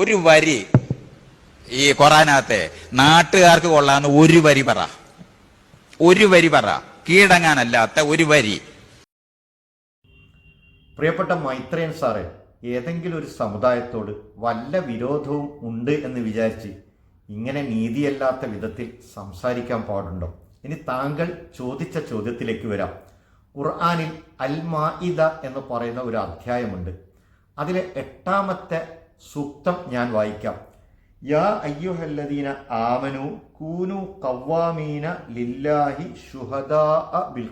ഒരു വരി ഈ ഖുറാനകത്തെ നാട്ടുകാർക്ക് കൊള്ളാന്ന് ഒരു വരി പറ. ഒരു വരി പറ. കീഴടങ്ങാനല്ലാത്ത ഒരു വരി. പ്രിയപ്പെട്ട മൈത്രേൻ സാറേ ഏതെങ്കിലും ഒരു സമുദായത്തോട് വല്ല വിരോധവും ഉണ്ട് എന്ന് വിചാരിച്ച് ഇങ്ങനെ നീതിയല്ലാത്ത വിധത്തിൽ സംസാരിക്കാൻ പാടുണ്ടോ? ഇനി താങ്കൾ ചോദിച്ച ചോദ്യത്തിലേക്ക് വരാം. ഖുർആാനിൽ അൽ മാഇദ എന്ന് പറയുന്ന ഒരു അധ്യായമുണ്ട്. അതിലെ എട്ടാമത്തെ സൂക്തം ഞാൻ വായിക്കാം. യാ അയ്യുഹല്ലദീന ആമനു കൂനു കവ്വാമീന ലില്ലാഹി ഷുഹദാ ബിൽ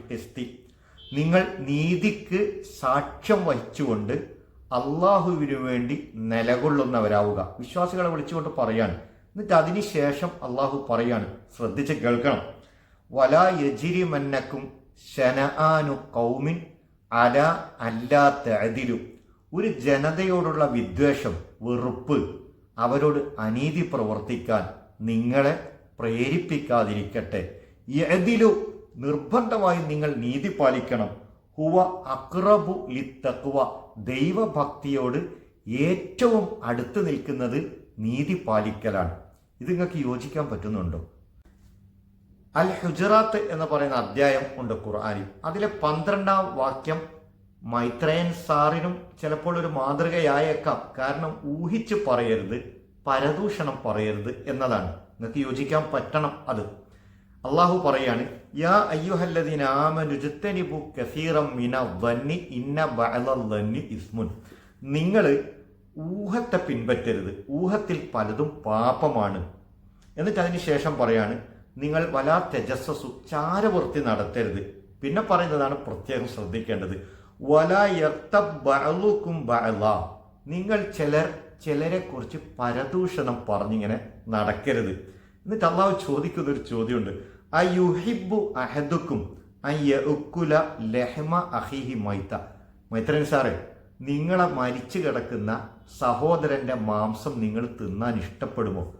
നിങ്ങൾ നീതിക്ക് സാക്ഷ്യം വഹിച്ചുകൊണ്ട് അള്ളാഹുവിനു വേണ്ടി നിലകൊള്ളുന്നവരാവുക. വിശ്വാസികളെ വിളിച്ചുകൊണ്ട് പറയാണ്. എന്നിട്ട് അതിനുശേഷം അള്ളാഹു പറയാണ്. ശ്രദ്ധിച്ച് കേൾക്കണം. വലാ യജിരി മന്നക്കും ശനആനു കൗമിൻ അല അല്ലാത്ത അതിലു ഒരു ജനതയോടുള്ള വിദ്വേഷം വെറുപ്പ്. അവരോട് അനീതി പ്രവർത്തിക്കാൻ നിങ്ങളെ പ്രേരിപ്പിക്കാതിരിക്കട്ടെ. ഏതിലു നിർബന്ധമായും നിങ്ങൾ നീതി പാലിക്കണം. ഹുവ അക്രബു ലിത്തക്കുവ ദൈവഭക്തിയോട് ഏറ്റവും അടുത്ത് നിൽക്കുന്നത് നീതി പാലിക്കലാണ്. ഇത് നിങ്ങൾക്ക് യോജിക്കാൻ പറ്റുന്നുണ്ടോ? അൽ ഹുജറാത്ത് എന്ന് പറയുന്ന അധ്യായം ഉണ്ട് ഖുർആാനിൽ. അതിലെ പന്ത്രണ്ടാം വാക്യം മൈത്രേയൻ സാറിനും ചിലപ്പോൾ ഒരു മാതൃകയായേക്കാം. കാരണം ഊഹിച്ച് പറയരുത് പരദൂഷണം പറയരുത് എന്നതാണ്. നിങ്ങൾക്ക് യോജിക്കാൻ പറ്റണം അത്. അള്ളാഹു പറയാണ് യാ അയ്യുഹല്ലദീന കസീറം മിന ഇന്ന ഇസ്മുൻ. നിങ്ങൾ ഊഹത്തെ പിൻപറ്റരുത്. ഊഹത്തിൽ പലതും പാപമാണ്. എന്നിട്ട് അതിന് ശേഷം പറയാണ് നിങ്ങൾ വലാ തെജസ്സസു ചാരവൃത്തി നടത്തരുത്. പിന്നെ പറയുന്നതാണ് പ്രത്യേകം ശ്രദ്ധിക്കേണ്ടത്. നിങ്ങൾ ചിലർ ചിലരെ കുറിച്ച് പരദൂഷണം പറഞ്ഞിങ്ങനെ നടക്കരുത്. എന്നിട്ട് അള്ളാഹു ചോദിക്കുന്ന ഒരു ചോദ്യമുണ്ട്. മൈത്രൻ സാറേ നിങ്ങളെ മരിച്ചു കിടക്കുന്ന സഹോദരന്റെ മാംസം നിങ്ങൾ തിന്നാൻ ഇഷ്ടപ്പെടുമോ?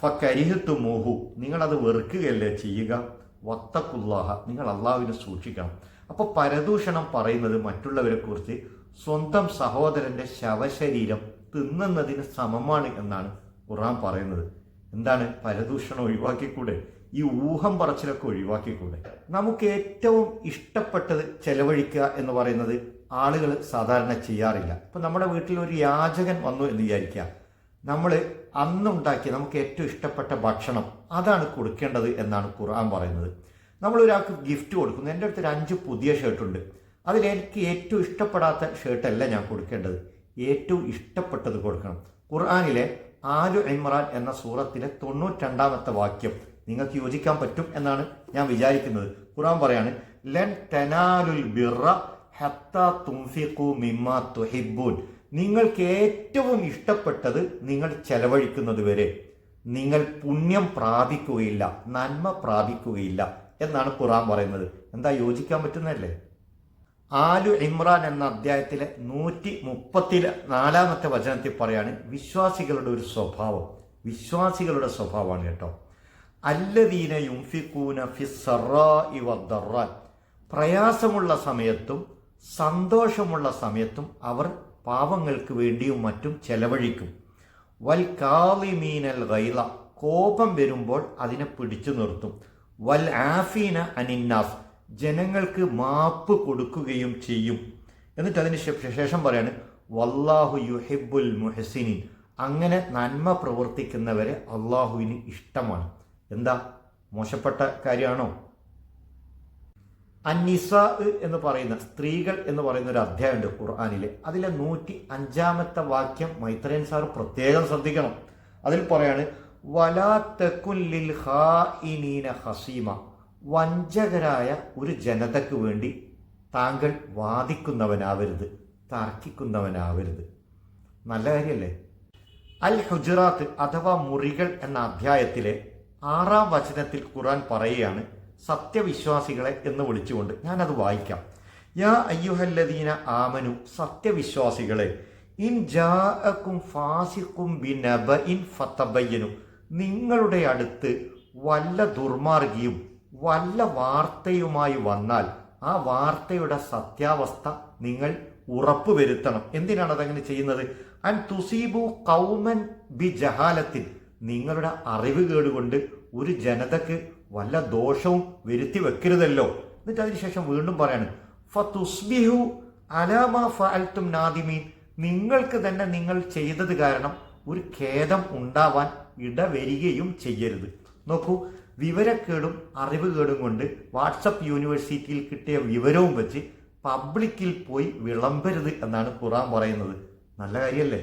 ഫക്കരിഹത്തു മോഹു നിങ്ങളത് വെറുക്കുകയല്ലേ ചെയ്യുക? വത്തക്കുല്ലാഹ നിങ്ങൾ അള്ളാഹുവിനെ സൂക്ഷിക്കണം. അപ്പോൾ പരദൂഷണം പറയുന്നത് മറ്റുള്ളവരെ കുറിച്ച് സ്വന്തം സഹോദരന്റെ ശവശരീരം തിന്നുന്നതിന് സമമാണ് എന്നാണ് ഖുറാൻ പറയുന്നത്. എന്താണ്? പരദൂഷണം ഒഴിവാക്കിക്കൂടെ? ഈ ഊഹം പറച്ചിലൊക്കെ ഒഴിവാക്കിക്കൂടെ? നമുക്ക് ഏറ്റവും ഇഷ്ടപ്പെട്ടത് ചെലവഴിക്കുക എന്ന് പറയുന്നത് ആളുകൾ സാധാരണ ചെയ്യാറില്ല. ഇപ്പം നമ്മുടെ വീട്ടിൽ ഒരു യാചകൻ വന്നു എന്ന് വിചാരിക്കുക. നമ്മൾ അന്നുണ്ടാക്കിയ നമുക്ക് ഏറ്റവും ഇഷ്ടപ്പെട്ട ഭക്ഷണം അതാണ് കൊടുക്കേണ്ടത് എന്നാണ് ഖുർആൻ പറയുന്നത്. നമ്മൾ ഒരാൾക്ക് ഗിഫ്റ്റ് കൊടുക്കുന്നു. എന്റെ അടുത്ത് ഒരു അഞ്ച് പുതിയ ഷർട്ടുണ്ട് അതിൽ എനിക്ക് ഏറ്റവും ഇഷ്ടപ്പെടാത്ത ഷർട്ടല്ല ഞാൻ കൊടുക്കേണ്ടത്. ഏറ്റവും ഇഷ്ടപ്പെട്ടത് കൊടുക്കണം. ഖുർആാനിലെ ആലു ഇമ്രാൻ എന്ന സൂറത്തിലെ തൊണ്ണൂറ്റണ്ടാമത്തെ വാക്യം നിങ്ങൾക്ക് യോജിക്കാൻ പറ്റും എന്നാണ് ഞാൻ വിചാരിക്കുന്നത്. ഖുർആൻ പറയാണ് ലൻ തനാലുൽ ബിറ ഹത്ത നിങ്ങൾക്ക് ഏറ്റവും ഇഷ്ടപ്പെട്ടത് നിങ്ങൾ ചെലവഴിക്കുന്നത് വരെ. നിങ്ങൾ പുണ്യം പ്രാപിക്കുകയില്ല നന്മ പ്രാപിക്കുകയില്ല. എന്നാണ് ഖുറാൻ പറയുന്നത്. എന്താ യോജിക്കാൻ പറ്റുന്നതല്ലേ? ആലു ഇമ്രാൻ എന്ന അധ്യായത്തിലെ നൂറ്റി മുപ്പത്തി നാലാമത്തെ വചനത്തിൽ പറയാണ് വിശ്വാസികളുടെ ഒരു സ്വഭാവം. വിശ്വാസികളുടെ സ്വഭാവമാണ് കേട്ടോ. അല്ലദീന യുംഫിക്കൂന വദ്ദറാൻ പ്രയാസമുള്ള സമയത്തും സന്തോഷമുള്ള സമയത്തും അവർ പാവങ്ങൾക്ക് വേണ്ടിയും മറ്റും ചെലവഴിക്കും. വൽ കാളിമീനൽ ഗൈല കോപം വരുമ്പോൾ അതിനെ പിടിച്ചു നിർത്തും. വൽ ആഫീന അനിന്നാസ്. ജനങ്ങൾക്ക് മാപ്പ് കൊടുക്കുകയും ചെയ്യും. എന്നിട്ട് അതിന് ശേഷം പറയാണ് വല്ലാഹു യുഹിബുൽ മുഹസിനിൻ. അങ്ങനെ നന്മ പ്രവർത്തിക്കുന്നവരെ അള്ളാഹുവിന് ഇഷ്ടമാണ്. എന്താ? മോശപ്പെട്ട കാര്യമാണോ? അന്നിസ എന്ന് പറയുന്ന സ്ത്രീകൾ എന്ന് പറയുന്ന ഒരു അധ്യായമുണ്ട് ഖുർആാനിലെ. അതിലെ നൂറ്റി അഞ്ചാമത്തെ വാക്യം മൈത്രേൻ സാർ പ്രത്യേകം ശ്രദ്ധിക്കണം. അതിൽ പറയാണ് വലാ തെക്കുല്ലിൽ ഹാഇനീന ഹസീമ. വഞ്ചകരായ ഒരു ജനതയ്ക്ക് വേണ്ടി താങ്കൾ വാദിക്കുന്നവനാവരുത് തർക്കിക്കുന്നവനാവരുത്. നല്ല കാര്യമല്ലേ അൽ ഹുജറാത്ത് അഥവാ മുറികൾ എന്ന അധ്യായത്തിലെ ആറാം വചനത്തിൽ ഖുറാൻ പറയുകയാണ് സത്യവിശ്വാസികളെ എന്ന് വിളിച്ചുകൊണ്ട് ഞാനത് വായിക്കാം. യാ അയ്യുഹല്ലദീന ആമനു സത്യവിശ്വാസികളെ ഇൻ ജാഅക്കും ഫാസിഖും ബിനബഇൻ ഫതബയ്യനു നിങ്ങളുടെ അടുത്ത് വല്ല ദുർമാർഗിയും വല്ല വാർത്തയുമായി വന്നാൽ ആ വാർത്തയുടെ സത്യാവസ്ഥ നിങ്ങൾ ഉറപ്പുവരുത്തണം. എന്തിനാണ് അതങ്ങനെ ചെയ്യുന്നത്? ആൻഡ് തുസീബു കൗമൻ ബി ജഹാലത്തിൽ നിങ്ങളുടെ അറിവ് കേടുകൊണ്ട് ഒരു ജനതക്ക് വല്ല ദോഷവും വരുത്തി വെക്കരുതല്ലോ. എന്നിട്ട് അതിനുശേഷം വീണ്ടും പറയാണ് ഫതുസ്ബിഹു അലാമ ഫഅൽത്തും നാദിമീൻ. നിങ്ങൾക്ക് തന്നെ നിങ്ങൾ ചെയ്തത് കാരണം ഒരു ഖേദം ഉണ്ടാവാൻ ഇടവരികയും ചെയ്യരുത്. നോക്കൂ വിവരക്കേടും അറിവുകേടും കൊണ്ട് വാട്സപ്പ് യൂണിവേഴ്സിറ്റിയിൽ കിട്ടിയ വിവരവും വെച്ച് പബ്ലിക്കിൽ പോയി വിളമ്പരുത് എന്നാണ് ഖുറാൻ പറയുന്നത്. നല്ല കാര്യമല്ലേ